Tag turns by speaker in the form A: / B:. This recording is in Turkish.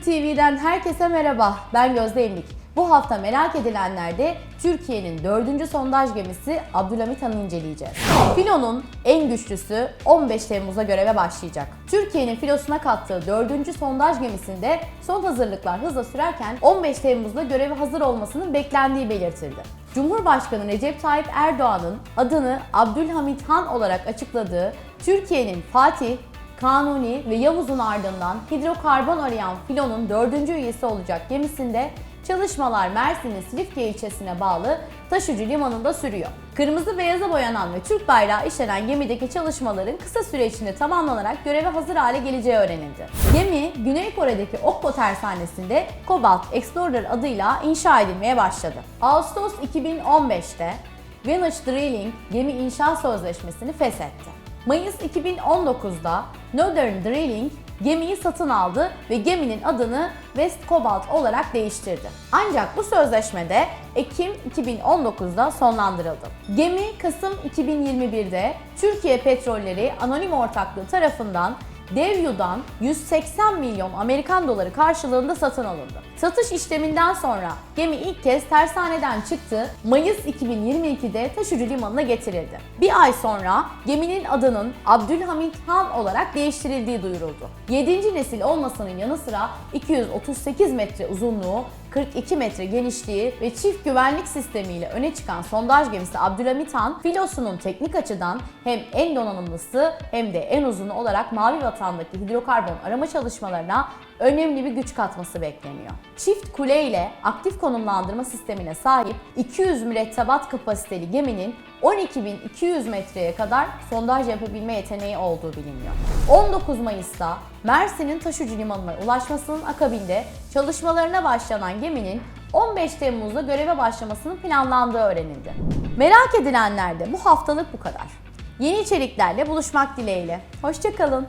A: TV'den herkese merhaba. Ben Gözde Emlik. Bu hafta merak edilenlerde Türkiye'nin dördüncü sondaj gemisi Abdülhamit Han'ı inceleyeceğiz. Filo'nun en güçlüsü 15 Temmuz'da göreve başlayacak. Türkiye'nin filosuna kattığı dördüncü sondaj gemisinde son hazırlıklar hızla sürerken 15 Temmuz'da göreve hazır olmasının beklendiği belirtildi. Cumhurbaşkanı Recep Tayyip Erdoğan'ın adını Abdülhamit Han olarak açıkladığı Türkiye'nin Fatih, Kanuni ve Yavuz'un ardından hidrokarbon arayan filonun dördüncü üyesi olacak gemisinde çalışmalar Mersin'in Silifke ilçesine bağlı taşıcı limanında sürüyor. Kırmızı beyaza boyanan ve Türk bayrağı işlenen gemideki çalışmaların kısa süre içinde tamamlanarak göreve hazır hale geleceği öğrenildi. Gemi Güney Kore'deki Okpo tersanesinde Cobalt Explorer adıyla inşa edilmeye başladı. Ağustos 2015'te Vintage Drilling gemi inşa sözleşmesini feshetti. Mayıs 2019'da Northern Drilling gemiyi satın aldı ve geminin adını West Cobalt olarak değiştirdi. Ancak bu sözleşmede Ekim 2019'da sonlandırıldı. Gemi Kasım 2021'de Türkiye Petrolleri Anonim Ortaklığı tarafından Devyu'dan 180 milyon Amerikan doları karşılığında satın alındı. Satış işleminden sonra gemi ilk kez tersaneden çıktı. Mayıs 2022'de taşıcı limanına getirildi. Bir ay sonra geminin adının Abdülhamit Han olarak değiştirildiği duyuruldu. 7. nesil olmasının yanı sıra 238 metre uzunluğu, 42 metre genişliği ve çift güvenlik sistemiyle öne çıkan sondaj gemisi Abdülhamit Han, filosunun teknik açıdan hem en donanımlısı hem de en uzunu olarak Mavi Vatan'daki hidrokarbon arama çalışmalarına önemli bir güç katması bekleniyor. Çift kule ile aktif konumlandırma sistemine sahip 200 mürettebat kapasiteli geminin 12.200 metreye kadar sondaj yapabilme yeteneği olduğu biliniyor. 19 Mayıs'ta Mersin'in taşucu limanına ulaşmasının akabinde çalışmalarına başlanan geminin 15 Temmuz'da göreve başlamasının planlandığı öğrenildi. Merak edilenler de bu haftalık bu kadar. Yeni içeriklerle buluşmak dileğiyle. Hoşçakalın.